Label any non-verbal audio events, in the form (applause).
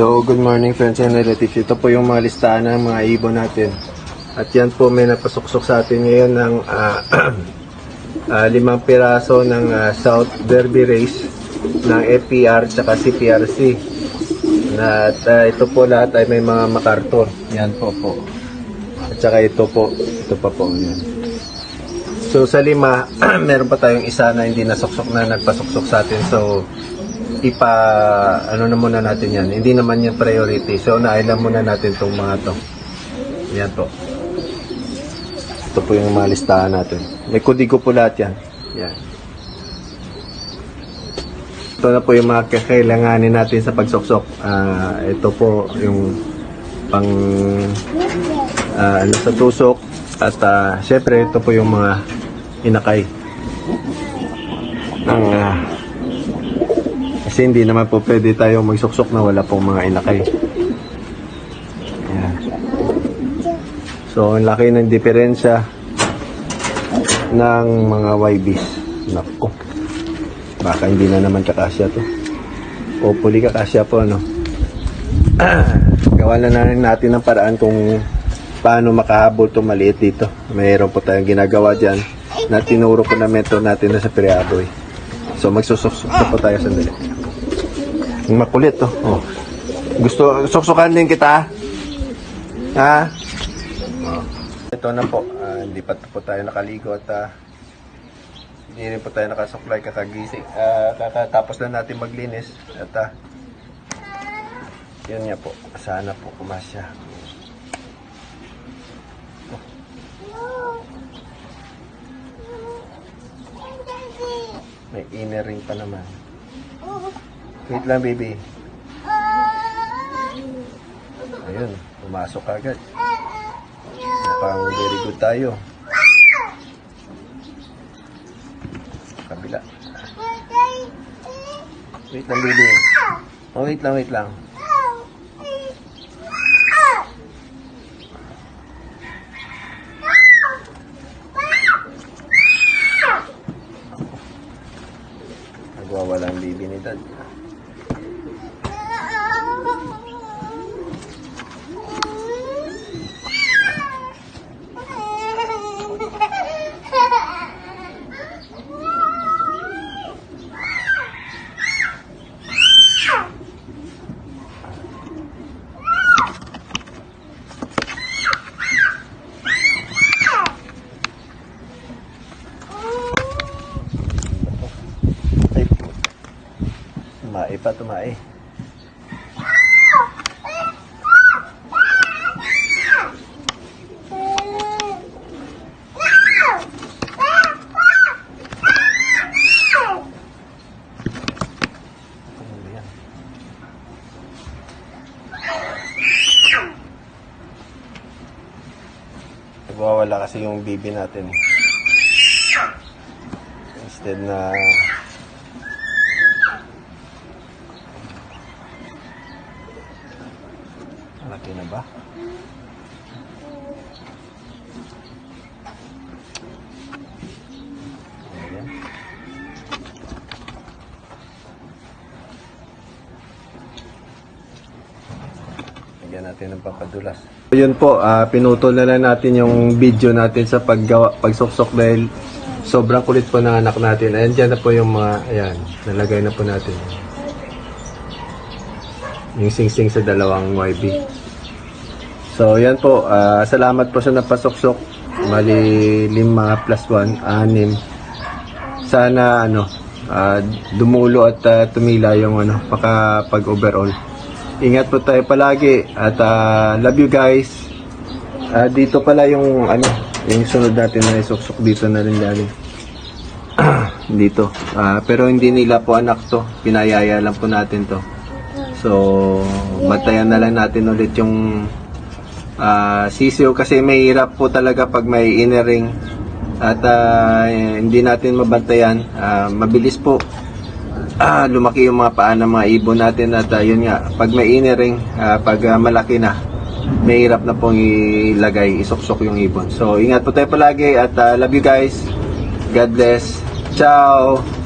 So, good morning friends and relatives. Ito po yung mga listahan ng mga ibon natin. At yan po may napasuksok sa atin ngayon ng ah, (clears throat) ah, limang piraso ng ah, South Derby Race ng FPR at CPRC. At ah, ito po lahat ay may mga makarton. Yan po po. At saka ito po. Ito pa po. Yan. So sa lima, (clears throat) meron pa tayong isa na hindi nasuksok na nagpasuksok sa atin. So ipa ano na muna natin yan. Hindi naman yan priority. So nailan muna natin tong mga to. Yan po. Ito po yung mga listahan natin. May kudigo po lahat yan. Yan. Ito na po yung mga kakailanganin natin sa pagsuksok. Ah, ito po yung pang ah, ano sa tusok at ah, syempre ito po yung mga inakay ng ah, kasi hindi naman po pwede tayo magsuksok na wala pong mga inakay Ayan. so ang laki ng diferensya ng mga YBs nako baka hindi na naman kakasya to hopefully kakasya po ano (clears throat) gawa na natin ng paraan kung paano makahabol to maliit dito. Mayroon po tayong ginagawa dyan na tinuro ko na mentor natin na sa Periaboy. So magsusok po tayo sandali. Ang makulit to. Oh. Gusto, suksukan din kita? Ha? Oh. Ito na po. Ah, hindi pa po tayo nakaligo at ah, hindi rin po tayo nakasuklay kakagising. Ah, katatapos lang natin maglinis at ah, yun nga po. Sana po kumasya. May inner ring pa naman. Wait lang, baby. Ayun, pumasok agad. Mukhang very good tayo. Kabila. Wait lang, baby. Oh, wait lang, wait lang. Nagwawala ang baby ni dad. Pa, tumae. Nagwawala kasi yung bibi natin. Instead na Malaki na ba? Ayan. Natin ng papadulas. Yun po, ah, pinutol na lang natin yung video natin sa paggawa, pagsuksok dahil sobrang kulit po ng anak natin. Ayan dyan na po yung mga, ayan, nalagay na po natin. Yung sing-sing sa dalawang YB. So, yan po. ah, salamat po sa napasuksok. Mali lima plus one, anim. Sana, ano, ah, dumulo at ah, tumila yung, ano, pag overall. Ingat po tayo palagi. At ah, love you guys. Ah, dito pala yung, ano, yung sunod natin na isuksok dito na rin galing. (clears throat) dito. Ah, pero hindi nila po anak to. Pinayaya lang po natin to. So, bantayan na lang natin ulit yung ah, sisiyo kasi may hirap po talaga pag may inner ring at ah, hindi natin mabantayan. Ah, mabilis po ah, lumaki yung mga paa ng mga ibon natin at ah, yun nga, pag may inner ring, ah, pag ah, malaki na, may hirap na pong ilagay, isuksok yung ibon. So, ingat po tayo palagi at ah, love you guys. God bless. Ciao!